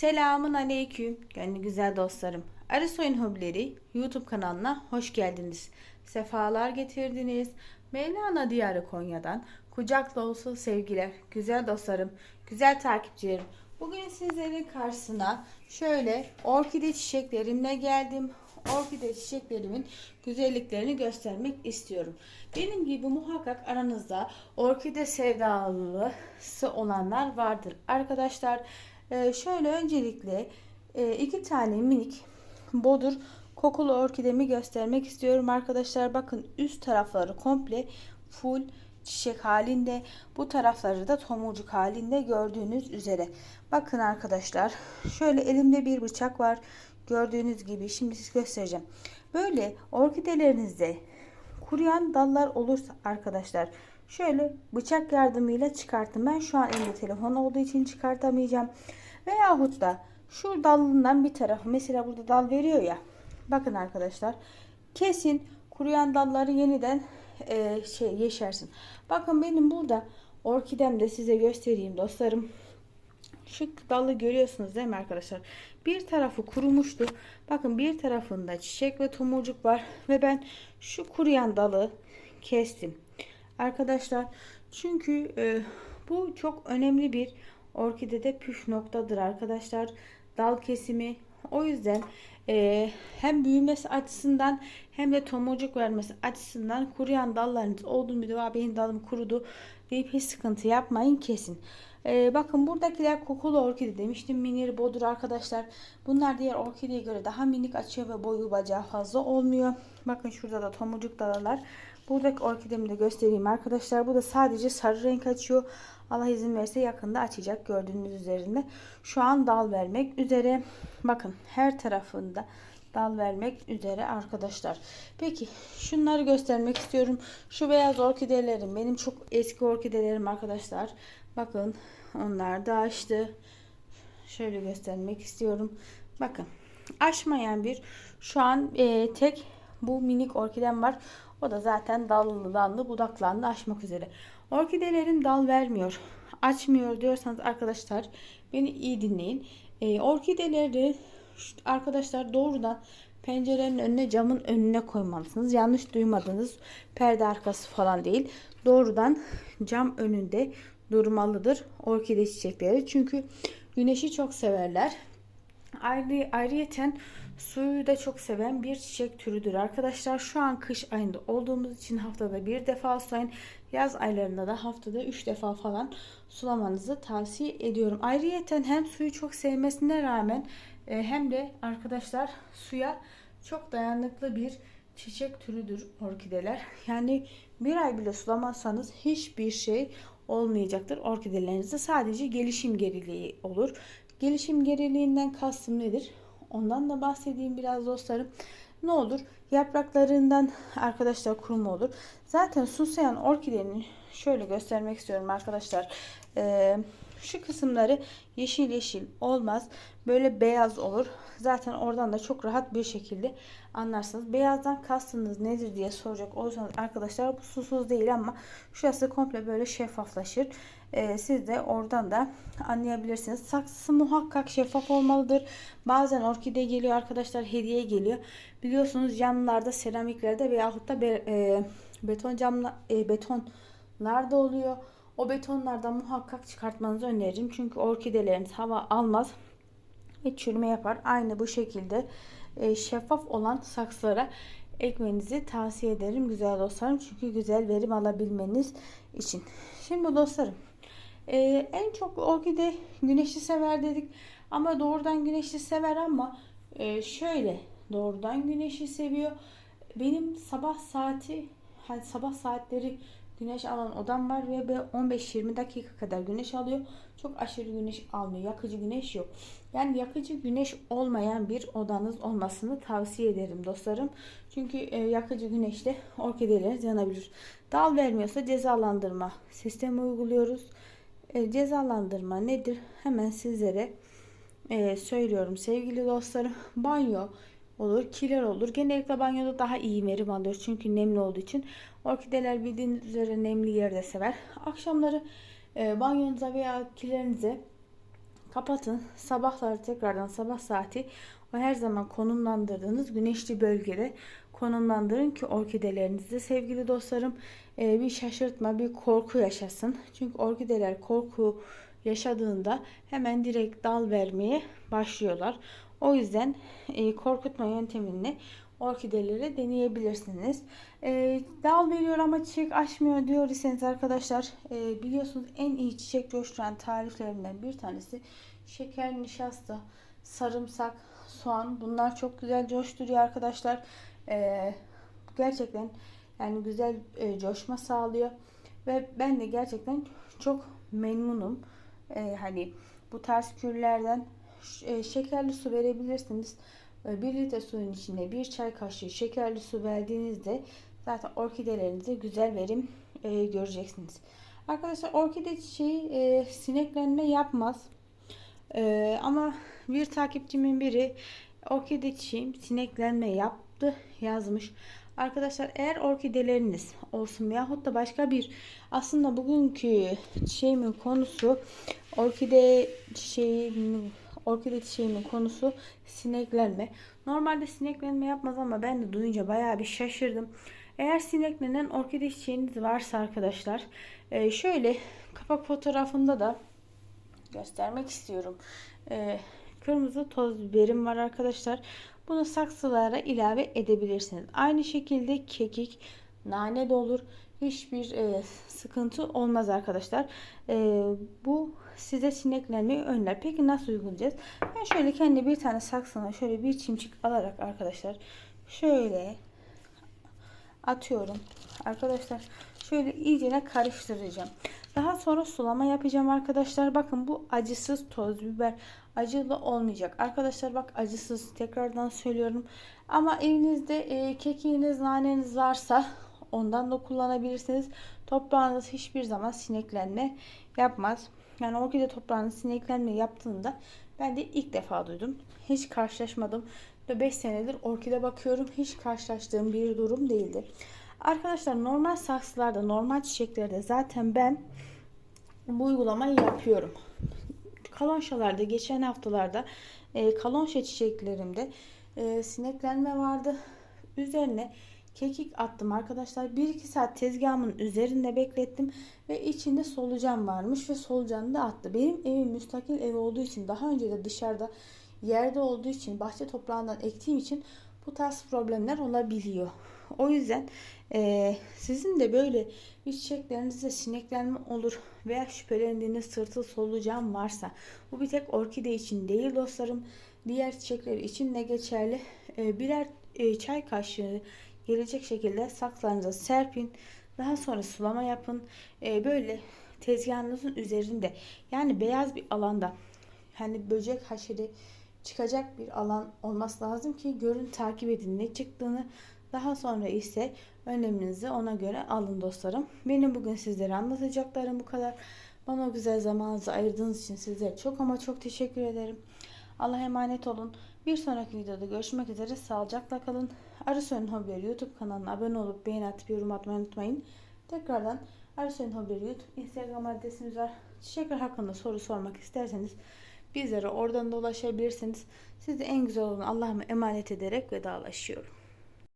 Selamun aleyküm gönlü güzel dostlarım. Arısoyun Hobileri YouTube kanalına hoş geldiniz. Sefalar getirdiniz. Mevlana Diyarı Konya'dan kucak dolusu sevgiler. Güzel dostlarım, güzel takipçilerim. Bugün sizlerin karşısına şöyle orkide çiçeklerimle geldim. Orkide çiçeklerimin güzelliklerini göstermek istiyorum. Benim gibi muhakkak aranızda orkide sevdalısı olanlar vardır. Arkadaşlar ee, şöyle öncelikle e, iki tane minik bodur kokulu orkidemi göstermek istiyorum arkadaşlar. Bakın üst tarafları komple full çiçek halinde. Bu tarafları da tomurcuk halinde gördüğünüz üzere. Bakın arkadaşlar şöyle elimde bir bıçak var. Gördüğünüz gibi şimdi size göstereceğim. Böyle orkidelerinizde kuruyan dallar olursa arkadaşlar şöyle bıçak yardımıyla çıkartın. Ben şu an elimde telefon olduğu için çıkartamayacağım. Veyahut da şu dalından bir tarafı mesela burada dal veriyor ya. Bakın arkadaşlar kesin kuruyan dalları yeniden e, şey yeşersin. Bakın benim burada orkidem de size göstereyim dostlarım. Şu dalı görüyorsunuz değil mi arkadaşlar? Bir tarafı kurumuştu. Bakın bir tarafında çiçek ve tomurcuk var. Ve ben şu kuruyan dalı kestim. Arkadaşlar çünkü e, bu çok önemli bir orkidede püf noktadır arkadaşlar. Dal kesimi. O yüzden e, hem büyümesi açısından hem de tomurcuk vermesi açısından kuruyan dallarınız bir de benim dalım kurudu deyip hiç sıkıntı yapmayın kesin. Ee, bakın buradakiler kokulu orkide demiştim. Minir bodur arkadaşlar. Bunlar diğer orkideye göre daha minik açıyor ve boyu bacağı fazla olmuyor. Bakın şurada da tomurcuk dalalar. Buradaki orkidemi de göstereyim arkadaşlar. Bu da sadece sarı renk açıyor. Allah izin verirse yakında açacak gördüğünüz üzerinde. Şu an dal vermek üzere. Bakın her tarafında dal vermek üzere arkadaşlar. Peki şunları göstermek istiyorum. Şu beyaz orkidelerim benim çok eski orkidelerim arkadaşlar. Bakın onlar da açtı. Şöyle göstermek istiyorum. Bakın açmayan bir şu an e, tek bu minik orkidem var. O da zaten dallı budaklandı açmak üzere. Orkidelerin dal vermiyor. Açmıyor diyorsanız arkadaşlar beni iyi dinleyin. E, orkideleri arkadaşlar doğrudan pencerenin önüne camın önüne koymalısınız. Yanlış duymadınız. Perde arkası falan değil. Doğrudan cam önünde durmalıdır orkide çiçekleri. Çünkü güneşi çok severler. Ayrı, ayrıyeten suyu da çok seven bir çiçek türüdür arkadaşlar. Şu an kış ayında olduğumuz için haftada bir defa sulayın. Yaz aylarında da haftada 3 defa falan sulamanızı tavsiye ediyorum. Ayrıyeten hem suyu çok sevmesine rağmen e, hem de arkadaşlar suya çok dayanıklı bir çiçek türüdür orkideler. Yani bir ay bile sulamazsanız hiçbir şey olmayacaktır. Orkidelerinizde sadece gelişim geriliği olur. Gelişim geriliğinden kastım nedir? Ondan da bahsedeyim biraz dostlarım. Ne olur? Yapraklarından arkadaşlar kuruma olur. Zaten susayan orkidenin şöyle göstermek istiyorum arkadaşlar. Ee, şu kısımları yeşil yeşil olmaz. Böyle beyaz olur. Zaten oradan da çok rahat bir şekilde anlarsınız. Beyazdan kastınız nedir diye soracak olursanız arkadaşlar bu susuz değil ama şurası komple böyle şeffaflaşır. Ee, siz de oradan da anlayabilirsiniz. Saksısı muhakkak şeffaf olmalıdır. Bazen orkide geliyor arkadaşlar hediye geliyor. Biliyorsunuz camlarda seramiklerde veyahut da be, e, beton camla e, betonlarda oluyor. O betonlardan muhakkak çıkartmanızı öneririm. Çünkü orkideleriniz hava almaz ve çürüme yapar. Aynı bu şekilde e, şeffaf olan saksılara ekmenizi tavsiye ederim güzel dostlarım. Çünkü güzel verim alabilmeniz için. Şimdi dostlarım e, en çok orkide güneşi sever dedik. Ama doğrudan güneşi sever ama e, şöyle doğrudan güneşi seviyor. Benim sabah saati hani sabah saatleri güneş alan odam var ve 15-20 dakika kadar güneş alıyor. Çok aşırı güneş almıyor. Yakıcı güneş yok. Yani yakıcı güneş olmayan bir odanız olmasını tavsiye ederim dostlarım. Çünkü e, yakıcı güneşte orkideleriniz yanabilir. Dal vermiyorsa cezalandırma sistemi uyguluyoruz. E, cezalandırma nedir? Hemen sizlere e, söylüyorum sevgili dostlarım. Banyo olur, kiler olur. Genellikle banyoda daha iyi verim alıyor çünkü nemli olduğu için. Orkideler bildiğiniz üzere nemli yerde sever. Akşamları e, banyonuza veya kilerinize kapatın. Sabahları tekrardan sabah saati o her zaman konumlandırdığınız güneşli bölgede konumlandırın ki orkidelerinizde sevgili dostlarım e, bir şaşırtma, bir korku yaşasın. Çünkü orkideler korku yaşadığında hemen direkt dal vermeye başlıyorlar. O yüzden e, korkutma yöntemini orkidelere deneyebilirsiniz. E, dal veriyor ama çiçek açmıyor diyor iseniz arkadaşlar e, biliyorsunuz en iyi çiçek coşturan tariflerinden bir tanesi şeker, nişasta, sarımsak, soğan bunlar çok güzel coşturuyor arkadaşlar. E, gerçekten yani güzel e, coşma sağlıyor ve ben de gerçekten çok memnunum. E, hani bu tarz kürlerden e, şekerli su verebilirsiniz. E, 1 litre suyun içine bir çay kaşığı şekerli su verdiğinizde zaten orkidelerinize güzel verim e, göreceksiniz. Arkadaşlar orkide çiçeği e, sineklenme yapmaz. E, ama bir takipçimin biri orkide çiçeğim sineklenme yaptı yazmış. Arkadaşlar eğer orkideleriniz olsun yahut da başka bir aslında bugünkü çiçeğimin konusu orkide çiçeğimin orkide çiçeğimin konusu sineklenme. Normalde sineklenme yapmaz ama ben de duyunca bayağı bir şaşırdım. Eğer sineklenen orkide çiçeğiniz varsa arkadaşlar e, şöyle kapak fotoğrafında da göstermek istiyorum. E, kırmızı toz biberim var arkadaşlar. Bunu saksılara ilave edebilirsiniz. Aynı şekilde kekik, nane de olur. Hiçbir e, sıkıntı olmaz arkadaşlar. E, bu size sineklenmeyi önler. Peki nasıl uygulayacağız? Ben şöyle kendi bir tane saksına şöyle bir çimçik alarak arkadaşlar şöyle atıyorum. Arkadaşlar şöyle iyice karıştıracağım. Sonra sulama yapacağım arkadaşlar. Bakın bu acısız toz biber acılı olmayacak. Arkadaşlar bak acısız tekrardan söylüyorum. Ama evinizde e, kekiğiniz, naneniz varsa ondan da kullanabilirsiniz. Toprağınız hiçbir zaman sineklenme yapmaz. Yani orkide toprağınız sineklenme yaptığında ben de ilk defa duydum. Hiç karşılaşmadım. Ve 5 senedir orkide bakıyorum. Hiç karşılaştığım bir durum değildi. Arkadaşlar normal saksılarda, normal çiçeklerde zaten ben bu uygulamayı yapıyorum. Kalonşalarda geçen haftalarda e, kalonşa çiçeklerimde e, sineklenme vardı. Üzerine kekik attım arkadaşlar. 1-2 saat tezgahımın üzerinde beklettim ve içinde solucan varmış ve solucanı da attı. Benim evim müstakil ev olduğu için daha önce de dışarıda yerde olduğu için bahçe toprağından ektiğim için bu tarz problemler olabiliyor. O yüzden e, sizin de böyle bir çiçeklerinizde sineklenme olur veya şüphelendiğiniz sırtı solucan varsa bu bir tek orkide için değil dostlarım. Diğer çiçekler için de geçerli. E, birer e, çay kaşığı gelecek şekilde saksılarınıza serpin. Daha sonra sulama yapın. E, böyle tezgahınızın üzerinde yani beyaz bir alanda hani böcek haşeri çıkacak bir alan olması lazım ki görün takip edin ne çıktığını. Daha sonra ise önleminizi ona göre alın dostlarım. Benim bugün sizlere anlatacaklarım bu kadar. Bana o güzel zamanınızı ayırdığınız için sizlere çok ama çok teşekkür ederim. Allah'a emanet olun. Bir sonraki videoda görüşmek üzere. Sağlıcakla kalın. Arısoy'un Hobileri YouTube kanalına abone olup beğeni atıp yorum atmayı unutmayın. Tekrardan Arısoy'un Hobileri YouTube Instagram adresimiz var. Çiçekler hakkında soru sormak isterseniz bizlere oradan da ulaşabilirsiniz. Sizi en güzel olan Allah'ıma emanet ederek vedalaşıyorum.